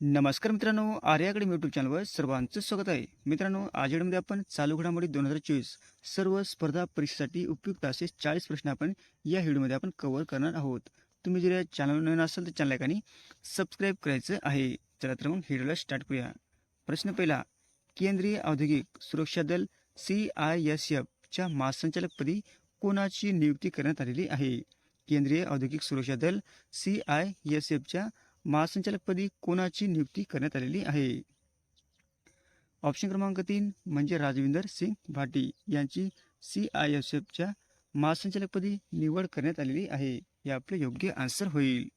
नमस्कार मित्रांनो आर्याकडे यूट्यूब चॅनलवर सर्वांचं स्वागत आहे. मित्रांनो आज आपण चालू घडामोडी दोन हजार चोवीस सर्व स्पर्धा परीक्षेसाठी उपयुक्त असे चाळीस प्रश्न आपण या व्हिडिओमध्ये आपण कव्हर करणार आहोत. तुम्ही जर या चॅनल नवीन असाल तर चॅनल आणि सबस्क्राईब करायचं आहे. चला तर मग व्हिडिओला स्टार्ट करूया. प्रश्न पहिला केंद्रीय औद्योगिक सुरक्षा दल सी आय एस एफच्या महासंचालकपदी कोणाची नियुक्ती करण्यात आलेली आहे? केंद्रीय औद्योगिक सुरक्षा दल सी आय एस एफच्या महासंचालकपदी कोणाची नियुक्ती करण्यात आलेली आहे? ऑप्शन क्रमांक तीन म्हणजे राजविंदर सिंग भाटी यांची सी आय एस एफच्या महासंचालकपदी निवड करण्यात आलेली आहे. हे आपलं योग्य आन्सर होईल.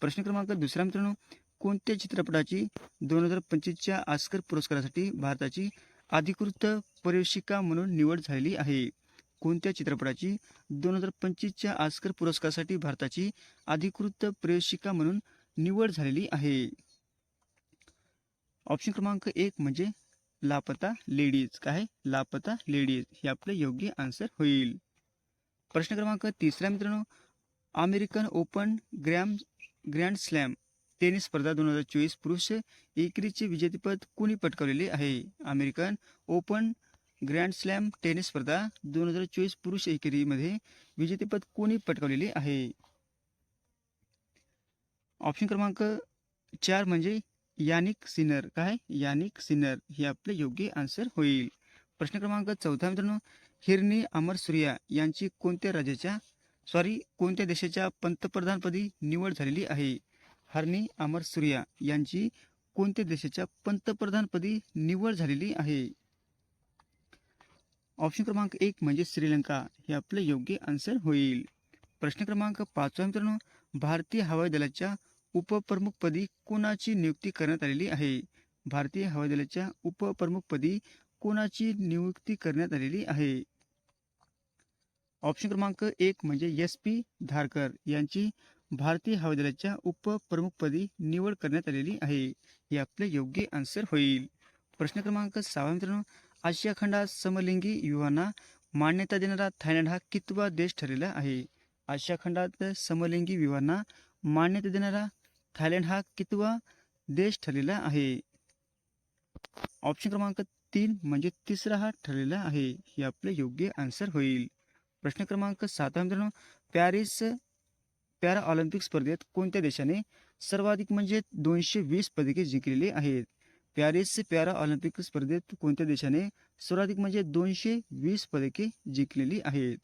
प्रश्न क्रमांक दुसरा मित्रांनो कोणत्या चित्रपटाची दोन हजार पंचवीसच्या आस्कर पुरस्कारासाठी भारताची अधिकृत परिवेशिका म्हणून निवड झालेली आहे? कोणत्या चित्रपटाची दोन हजार पंचवीसच्या आस्कर पुरस्कारासाठी भारताची अधिकृत प्रवेशिका म्हणून निवड झालेली आहे. ऑप्शन क्रमांक एक म्हणजे लापता लेडीज काय? लापता लेडीज हे आपलं योग्य आन्सर होईल. प्रश्न क्रमांक तिसरा मित्रांनो American open gram grand slam tennis स्पर्धा दोन हजार चोवीस पुरुष एकरीचे विजेतेपद कुणी पटकावलेले आहे? American open grand slam tennis स्पर्धा दोन हजार चोवीस पुरुष एकेरीमध्ये विजेतेपद कोणी पटकावलेले आहे? ऑप्शन क्रमांक चार म्हणजे यानिक सिनर काय? यानिक सिनर हे आपले योग्य आन्सर होईल. प्रश्न क्रमांक चौथा मित्रांनो हिरणी अमर सूर्या यांची कोणत्या राज्याच्या सॉरी कोणत्या देशाच्या पंतप्रधानपदी निवड झालेली आहे? हरणी अमर सूर्या यांची कोणत्या देशाच्या पंतप्रधानपदी निवड झालेली आहे? ऑप्शन क्रमांक एक म्हणजे श्रीलंका. हे आपले योग्य आन्सर होईल. प्रश्न क्रमांक पाचवा मित्रांनो भारतीय हवाई दलाच्या उपप्रमुखपदी कोणाची नियुक्ती करण्यात आलेली आहे? भारतीय हवाई दलाच्या उपप्रमुखपदी कोणाची नियुक्ती करण्यात आलेली आहे? ऑप्शन क्रमांक एक म्हणजे एस पी धारकर यांची भारतीय हवाई दलाच्या उपप्रमुखपदी निवड करण्यात आलेली आहे. हे आपले योग्य आन्सर होईल. प्रश्न क्रमांक सहा मित्रांनो आशिया खंडात समलिंगी युवांना मान्यता देणारा थायलंड हा कितवा देश ठरलेला आहे? आशिया खंडात समलिंगी विवाहांना मान्यता देणारा थायलंड हा कितवा देश ठरलेला आहे? ऑप्शन क्रमांक तीन म्हणजे तिसरा हा ठरलेला आहे. हे आपले योग्य आन्सर होईल. प्रश्न क्रमांक सातवा मित्रांनो पॅरिस पॅरा ऑलिम्पिक स्पर्धेत कोणत्या देशाने सर्वाधिक म्हणजे दोनशे वीस पदके जिंकलेली आहेत? पॅरिस पॅरा ऑलिम्पिक स्पर्धेत कोणत्या देशाने सर्वाधिक म्हणजे दोनशे वीस पदके जिंकलेली आहेत?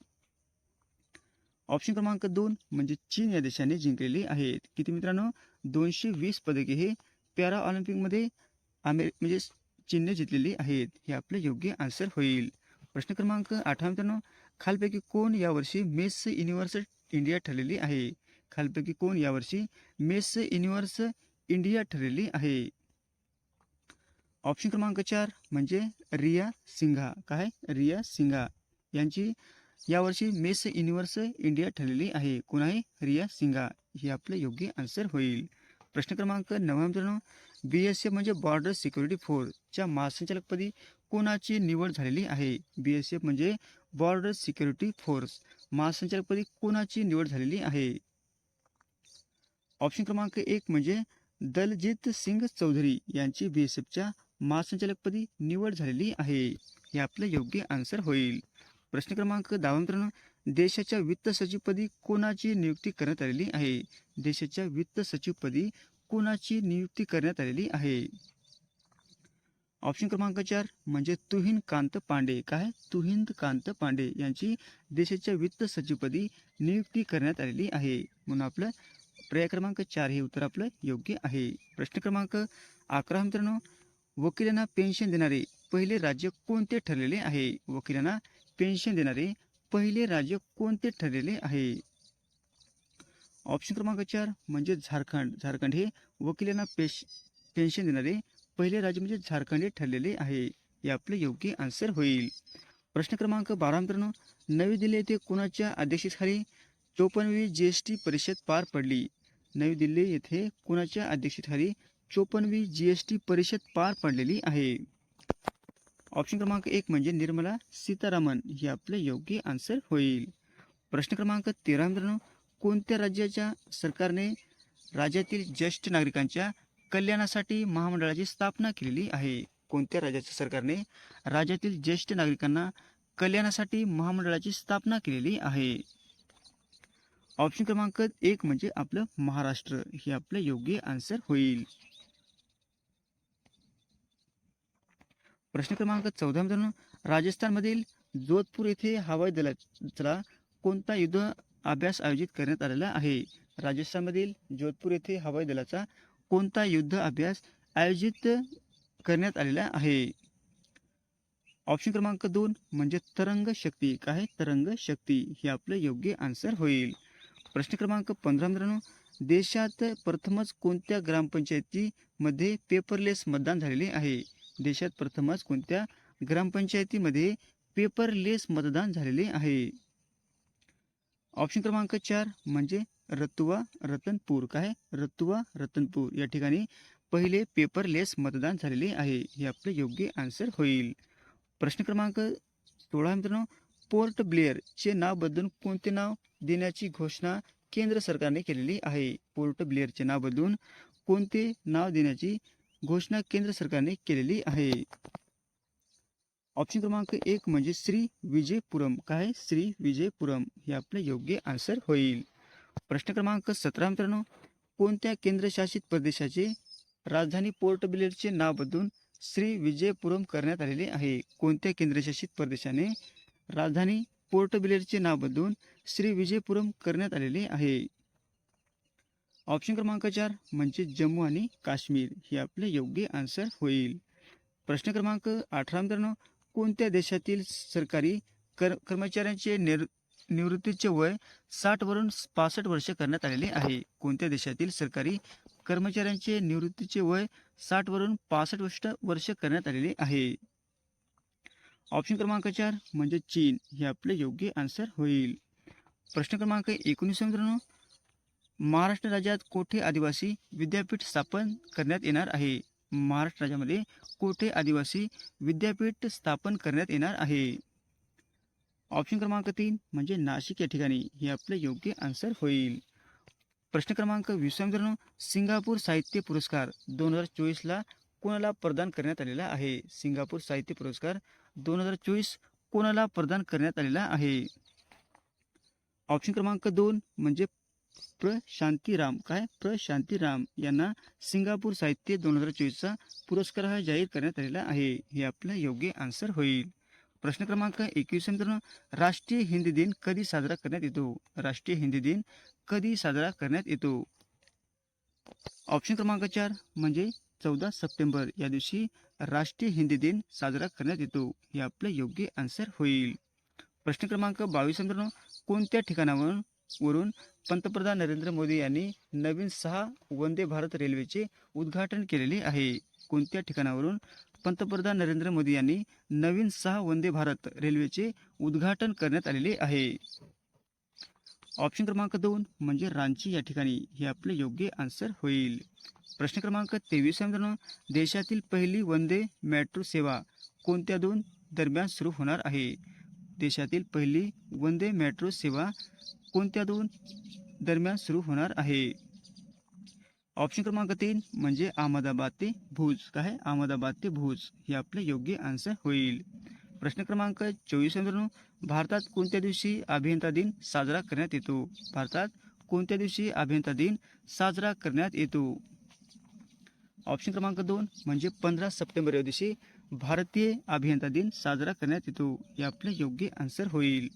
ऑप्शन क्रमांक दोन म्हणजे चीन या देशाने जिंकलेली आहेत. किती मित्रांनो? दोनशे वीस पदके हे पॅरा ऑलिम्पिकमध्ये अमेरि म्हणजे चीनने जिंकलेली आहेत. हे आपले योग्य आन्सर होईल. प्रश्न क्रमांक आठवा मित्रांनो खालपैकी कोण यावर्षी मेस युनिव्हर्स इंडिया ठरलेली आहे? खालपैकी कोण यावर्षी मेस युनिव्हर्स इंडिया ठरलेली आहे? ऑप्शन क्रमांक चार म्हणजे रिया सिंघा. काय? रिया सिंघा. यांची यावर्षी मेस युनिव्हर्स इंडिया ठरलेली आहे. कोण आहे रिया सिंघा. हे आपलं योग्य आन्सर होईल. प्रश्न क्रमांक नव्या मित्रांनो बी एस एफ म्हणजे बॉर्डर सिक्युरिटी फोर्सच्या महासंचालकपदी कोणाची निवड झालेली आहे? बी एस एफ म्हणजे बॉर्डर सिक्युरिटी फोर्स महासंचालकपदी कोणाची निवड झालेली आहे? ऑप्शन क्रमांक एक म्हणजे दलजित सिंग चौधरी यांची बी एस एफच्या महासंचालकपदी निवड झालेली आहे. हे आपलं योग्य आन्सर होईल. प्रश्न क्रमांक दहा मित्रांनो देशाच्या वित्त सचिवपदी कोणाची नियुक्ती करण्यात आलेली आहे? देशाच्या वित्त सचिवपदी कोणाची नियुक्ती करण्यात आलेली आहे? ऑप्शन क्रमांक चार म्हणजे तुहिन कांत पांडे. काय? तुहिंद कांत पांडे यांची देशाच्या वित्त सचिवपदी नियुक्ती करण्यात आलेली आहे. म्हणून आपलं पर्याय क्रमांक चार हे उत्तर आपलं योग्य आहे. प्रश्न क्रमांक अकरा मित्रांनो वकिलांना पेन्शन देणारे पहिले राज्य कोणते ठरलेले आहे? वकिलांना पेन्शन देणारे पहिले राज्य कोणते ठरलेले आहे? ऑप्शन क्रमांक चार म्हणजे झारखंड. झारखंड हे वकिलांना पेश पेन्शन देणारे पहिले राज्य म्हणजे झारखंड हे ठरलेले आहे. हे आपले योग्य आन्सर होईल. प्रश्न क्रमांक बारा मित्रांनो नवी दिल्ली येथे कोणाच्या अध्यक्षतेखाली चोपन्नवी जी एस टी परिषद पार पडली? नवी दिल्ली येथे कोणाच्या अध्यक्षतेखाली चोपन्नवी जी एस टी परिषद पार पडलेली आहे? ऑप्शन क्रमांक एक म्हणजे निर्मला सीतारामन हे आपले योग्य आन्सर होईल. प्रश्न क्रमांक तेरा मित्रांनो कोणत्या राज्याच्या सरकारने राज्यातील ज्येष्ठ नागरिकांच्या कल्याणासाठी महामंडळाची स्थापना केलेली आहे? कोणत्या राज्याच्या सरकारने राज्यातील ज्येष्ठ नागरिकांना कल्याणासाठी महामंडळाची स्थापना केलेली आहे? ऑप्शन क्रमांक एक म्हणजे आपलं महाराष्ट्र हे आपलं योग्य आन्सर होईल. प्रश्न क्रमांक चौदा मित्रांनो राजस्थानमधील जोधपूर येथे हवाई दलाचा कोणता युद्ध अभ्यास आयोजित करण्यात आलेला आहे? राजस्थानमधील जोधपूर येथे हवाई दलाचा कोणता युद्ध अभ्यास आयोजित करण्यात आलेला आहे? ऑप्शन क्रमांक दोन म्हणजे तरंग शक्ती. काय तरंग शक्ती? हे आपलं योग्य आन्सर होईल. प्रश्न क्रमांक पंधरा मित्रांनो देशात प्रथमच कोणत्या ग्रामपंचायतीमध्ये पेपरलेस मतदान झालेले आहे? देशात प्रथमच कोणत्या ग्रामपंचायतीमध्ये पेपरलेस मतदान झालेले आहे? ऑप्शन क्रमांक चार म्हणजे रतुवा रतनपूर. काय? रतुवा रतनपूर. या ठिकाणी पहिले पेपरलेस मतदान झालेले आहे. हे आपले योग्य आन्सर होईल. प्रश्न क्रमांक सोळा मित्रांनो पोर्ट ब्लेअरचे नाव बदलून कोणते नाव देण्याची घोषणा केंद्र सरकारने केलेली आहे? पोर्ट ब्लेअरचे नाव बदलून कोणते नाव देण्याची घोषणा केंद्र सरकारने केलेली आहे. ऑप्शन क्रमांक एक म्हणजे श्री विजयपुरम. काय? श्री विजयपुरम. हे आपले योग्य आन्सर होईल. प्रश्न क्रमांक सतरा मित्रांनो. कोणत्या केंद्रशासित प्रदेशाचे राजधानी पोर्ट ब्लेअरचे नाव बदलून श्री विजयपुरम करण्यात आलेले आहे? कोणत्या केंद्रशासित प्रदेशाने राजधानी पोर्ट ब्लेअरचे नाव बदलून श्री विजयपुरम करण्यात आलेले आहे? ऑप्शन क्रमांक चार म्हणजे जम्मू आणि काश्मीर. हे आपले योग्य आन्सर होईल. प्रश्न क्रमांक अठरा मित्रांनो कोणत्या देशातील सरकारी कर कर्मचाऱ्यांचे निर निवृत्तीचे वय साठवरून पासष्ट वर्ष करण्यात आलेले आहे? कोणत्या देशातील सरकारी कर्मचाऱ्यांचे निवृत्तीचे वय साठवरून पासष्ट वर्ष वर्ष करण्यात आलेले आहे? ऑप्शन क्रमांक चार म्हणजे चीन. हे आपले योग्य आन्सर होईल. प्रश्न क्रमांक एकोणीस मित्रांनो महाराष्ट्र राज्यात कोठे आदिवासी विद्यापीठ स्थापन करण्यात येणार आहे? महाराष्ट्र राज्यामध्ये कोठे आदिवासी विद्यापीठ स्थापन करण्यात येणार आहे? ऑप्शन क्रमांक तीन म्हणजे नाशिक या ठिकाणी. हे आपले योग्य आन्सर होईल. प्रश्न क्रमांक वीस मित्रांनो सिंगापूर साहित्य पुरस्कार दोन हजार चोवीसला कोणाला प्रदान करण्यात आलेला आहे? सिंगापूर साहित्य पुरस्कार दोन हजार चोवीस कोणाला प्रदान करण्यात आलेला आहे? ऑप्शन क्रमांक दोन म्हणजे प्र शांतीराम काय? प्र शांतीराम यांना सिंगापूर साहित्य दोन हजार चोवीसचा पुरस्कार हा जाहीर करण्यात आलेला आहे. हे आपलं योग्य आन्सर होईल. प्रश्न क्रमांक एकवीस मित्रांनो राष्ट्रीय हिंदी दिन कधी साजरा करण्यात येतो? राष्ट्रीय हिंदी दिन कधी साजरा करण्यात येतो? ऑप्शन क्रमांक चार म्हणजे चौदा सप्टेंबर या दिवशी राष्ट्रीय हिंदी दिन साजरा करण्यात येतो. हे आपलं योग्य आन्सर होईल. प्रश्न क्रमांक बावीस मित्रांनो कोणत्या ठिकाणावरून वरून पंतप्रधान नरेंद्र मोदी यांनी नवीन सहा वंदे भारत रेल्वेचे उद्घाटन केलेले आहे. कोणत्या ठिकाणावरून पंतप्रधान नरेंद्र मोदी यांनी नवीन सहा वंदे भारत रेल्वेचे उद्घाटन करण्यात आलेले आहे? ऑप्शन क्रमांक दोन म्हणजे रांची या ठिकाणी हे आपले योग्य आन्सर होईल. प्रश्न क्रमांक तेवीस मित्रांनो. देशातील पहिली वंदे मेट्रो सेवा कोणत्या दोन दरम्यान सुरू होणार आहे? देशातील पहिली वंदे मेट्रो सेवा कोणत्या दोन दरम्यान सुरू होणार आहे? ऑप्शन क्रमांक तीन म्हणजे अहमदाबाद ते भुज. काय अहमदाबाद ते भुज. हे आपले योग्य आन्सर होईल. प्रश्न क्रमांक चोवीस मित्रांनो भारतात कोणत्या दिवशी अभियंता दिन साजरा करण्यात येतो? भारतात कोणत्या दिवशी अभियंता दिन साजरा करण्यात येतो? ऑप्शन क्रमांक दोन म्हणजे पंधरा सप्टेंबर या दिवशी भारतीय अभियंता दिन साजरा करण्यात येतो. हे आपले योग्य आन्सर होईल.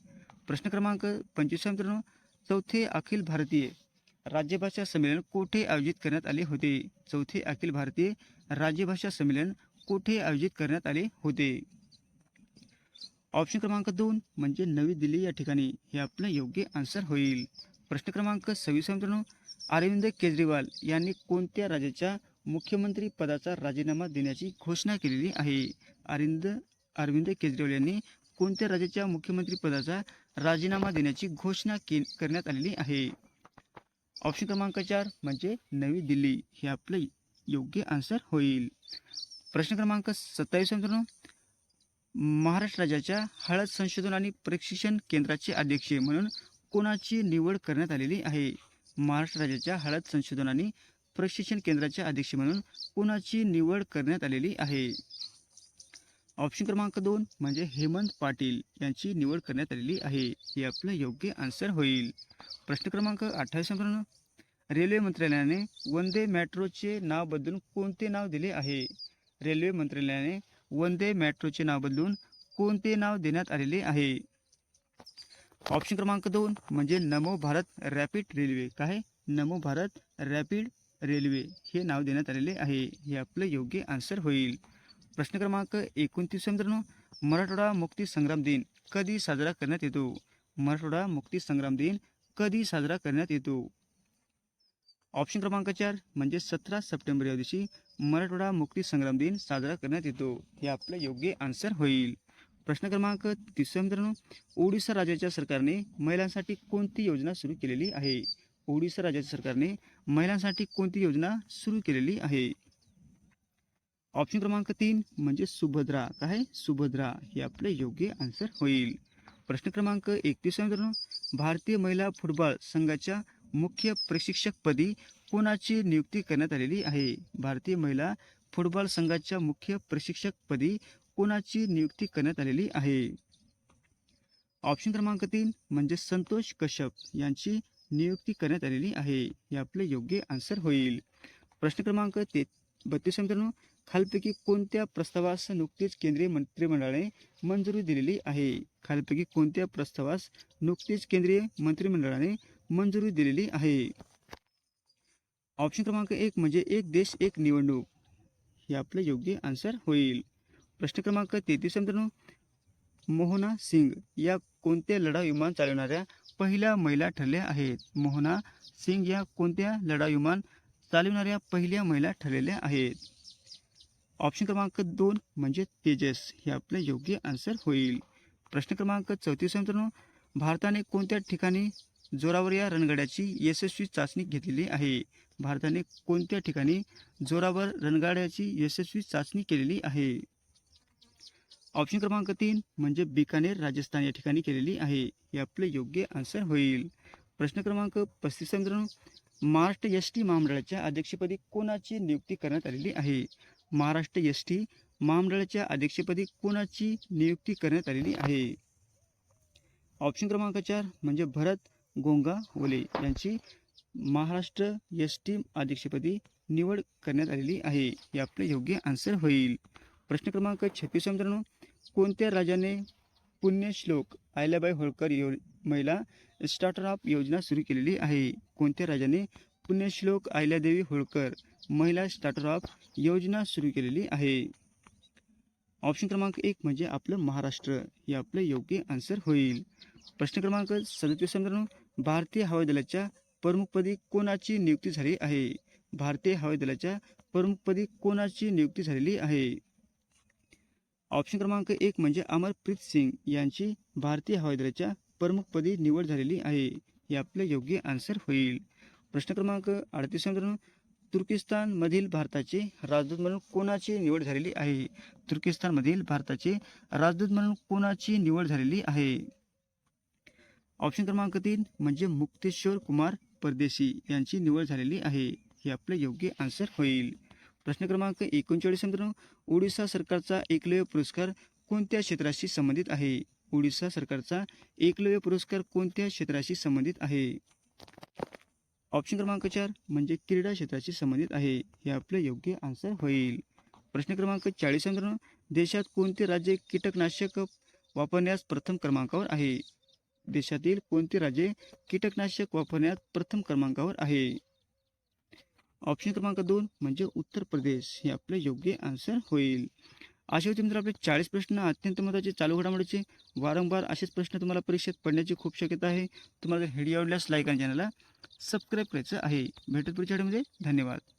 प्रश्न क्रमांक पंचवीस मित्रांनो. चौथे अखिल भारतीय राज्यभाषा संमेलन कोठे आयोजित करण्यात आले होते? चौथे अखिल भारतीय राज्यभाषा संमेलन कोठे आयोजित करण्यात आले होते? ऑप्शन क्रमांक दोन म्हणजे नवी दिल्ली या ठिकाणी. हे आपलं योग्य आन्सर होईल. प्रश्न क्रमांक सव्वीस मित्रांनो. अरविंद केजरीवाल यांनी कोणत्या राज्याच्या मुख्यमंत्री पदाचा राजीनामा देण्याची घोषणा केलेली आहे? अरविंद अरविंद केजरीवाल यांनी कोणत्या राज्याच्या मुख्यमंत्री पदाचा राजीनामा देण्याची घोषणा के करण्यात आलेली आहे? ऑप्शन क्रमांक चार म्हणजे नवी दिल्ली. हे आपलं योग्य आन्सर होईल. प्रश्न क्रमांक सत्तावीस मित्रांनो. महाराष्ट्र राज्याच्या हळद संशोधन आणि प्रशिक्षण केंद्राचे अध्यक्ष म्हणून कोणाची निवड करण्यात आलेली आहे? महाराष्ट्र राज्याच्या हळद संशोधन आणि प्रशिक्षण केंद्राचे अध्यक्ष म्हणून कोणाची निवड करण्यात आलेली आहे? ऑप्शन क्रमांक दोन म्हणजे हेमंत पाटील यांची निवड करण्यात आलेली आहे. हे आपलं योग्य आन्सर होईल. प्रश्न क्रमांक अठ्ठावीस रेल्वे मंत्रालयाने वंदे मेट्रोचे नाव बदलून कोणते नाव दिले आहे? रेल्वे मंत्रालयाने वंदे मेट्रोचे नाव बदलून कोणते नाव देण्यात आलेले आहे? ऑप्शन क्रमांक दोन म्हणजे नमो भारत रॅपिड रेल्वे. काय नमो भारत रॅपिड रेल्वे हे नाव देण्यात आलेले आहे. हे आपलं योग्य आन्सर होईल. प्रश्न क्रमांक एकोणतीस मित्रांनो मराठवाडा मुक्ती संग्राम दिन कधी साजरा करण्यात येतो? मराठवाडा मुक्ती संग्राम दिन कधी साजरा करण्यात येतो? ऑप्शन क्रमांक चार म्हणजे सतरा सप्टेंबर या दिवशी मराठवाडा मुक्ती संग्राम दिन साजरा करण्यात येतो. हे आपलं योग्य आन्सर होईल. प्रश्न क्रमांक तिसरा मित्रांनो ओडिशा राज्याच्या सरकारने महिलांसाठी कोणती योजना सुरू केलेली आहे? ओडिशा राज्याच्या सरकारने महिलांसाठी कोणती योजना सुरू केलेली आहे? ऑप्शन क्रमांक तीन म्हणजे सुभद्रा. काय सुभद्रा. हे आपले योग्य आन्सर होईल. प्रश्न क्रमांक एकतीस मित्रांनो. भारतीय महिला फुटबॉल संघाच्या मुख्य प्रशिक्षकपदी कोणाची नियुक्ती करण्यात आलेली आहे? भारतीय महिला फुटबॉल संघाच्या मुख्य प्रशिक्षकपदी कोणाची नियुक्ती करण्यात आलेली आहे? ऑप्शन क्रमांक तीन म्हणजे संतोष कश्यप यांची नियुक्ती करण्यात आलेली आहे. हे आपले योग्य आन्सर होईल. प्रश्न क्रमांक ते बत्तीस मित्रांनो. खालपैकी कोणत्या प्रस्तावास नुकतीच केंद्रीय मंत्रिमंडळाने मंजुरी दिलेली आहे? खालपैकी कोणत्या प्रस्तावास नुकतीच केंद्रीय मंत्रिमंडळाने मंजुरी दिलेली आहे? ऑप्शन क्रमांक एक म्हणजे एक देश एक निवडणूक. हे आपले योग्य आन्सर होईल. प्रश्न क्रमांक तेहतीस मित्रांनो मोहना सिंग या कोणत्या लढाऊ विमान चालवणाऱ्या पहिल्या महिला ठरल्या आहेत? मोहना सिंग या कोणत्या लढाऊ विमान चालवणाऱ्या पहिल्या महिला ठरलेल्या आहेत? ऑप्शन क्रमांक दोन म्हणजे तेजस हे आपले योग्य आन्सर होईल. प्रश्न क्रमांक चौतीस मित्रांनो. भारताने कोणत्या ठिकाणी जोरावर या रणगाड्याची यशस्वी चाचणी घेतलेली आहे? भारताने कोणत्या ठिकाणी जोरावर रणगाड्याची यशस्वी चाचणी केलेली आहे? ऑप्शन क्रमांक तीन म्हणजे बिकानेर राजस्थान या ठिकाणी केलेली आहे. हे आपले योग्य आन्सर होईल. प्रश्न क्रमांक पस्तीस मित्रांनो. महाराष्ट्र एस टी महामंडळाच्या अध्यक्षपदी कोणाची नियुक्ती करण्यात आलेली आहे? महाराष्ट्र एस टी महामंडळाच्या अध्यक्षपदी कोणाची नियुक्ती करण्यात आलेली आहे? ऑप्शन क्रमांक चार म्हणजे भरत गोंगा ओले यांची महाराष्ट्र एस टी अध्यक्षपदी निवड करण्यात आलेली आहे. हे आपले योग्य आन्सर होईल. प्रश्न क्रमांक छत्तीस मित्रांनो कोणत्या राजाने पुण्यश्लोक अहिल्याबाई होळकर यो महिला स्टार्टअप योजना सुरू केलेली आहे? कोणत्या राजाने पुण्यश्लोक अहिल्यादेवी होळकर महिला स्टार्टअप योजना सुरू केलेली आहे. ऑप्शन क्रमांक एक म्हणजे आपलं महाराष्ट्र हे आपलं योग्य आन्सर होईल. प्रश्न क्रमांक सदतीस मित्रांनो भारतीय हवाई दलाच्या प्रमुखपदी कोणाची नियुक्ती झाली आहे? भारतीय हवाई दलाच्या प्रमुखपदी कोणाची नियुक्ती झालेली आहे? ऑप्शन क्रमांक एक म्हणजे अमरप्रीत सिंग यांची भारतीय हवाई दलाच्या प्रमुखपदी निवड झालेली आहे हे आपले योग्य आन्सर होईल. प्रश्न क्रमांक अडतीस मित्रांनो तुर्किस्तानमधील भारताचे राजदूत म्हणून कोणाची निवड झालेली आहे? तुर्किस्तानमधील भारताचे राजदूत म्हणून कोणाची निवड झालेली आहे? ऑप्शन क्रमांक तीन म्हणजे मुक्तेश्वर कुमार परदेशी यांची निवड झालेली आहे. हे आपले योग्य आन्सर होईल. प्रश्न क्रमांक एकोणचाळीस मित्रांनो ओडिसा सरकारचा एकलव्य पुरस्कार कोणत्या क्षेत्राशी संबंधित आहे? ओडिशा सरकारचा एकलव्य पुरस्कार कोणत्या क्षेत्राशी संबंधित आहे? ऑप्शन क्रमांक चार म्हणजे क्रीडा क्षेत्राशी संबंधित आहे. हे आपले योग्य आन्सर होईल. प्रश्न क्रमांक चाळीस मित्रांनो देशात कोणते राज्य कीटकनाशक वापरण्यास प्रथम क्रमांकावर आहे? देशातील कोणते राज्य कीटकनाशक वापरण्यात प्रथम क्रमांकावर आहे? ऑप्शन क्रमांक दोन म्हणजे उत्तर प्रदेश. हे आपले योग्य आन्सर होईल. असे होते मित्र आपले चाळीस प्रश्न अत्यंत महत्त्वाचे चालू घडामोडीचे वारंवार असेच प्रश्न तुम्हाला परीक्षेत पडण्याची खूप शक्यता आहे. तुम्हाला जर व्हिडिओ आवडल्यास लाईक आणि चॅनलला सबस्क्राईब करायचं आहे. भेटत पुढच्या व्हिडिओमध्ये धन्यवाद.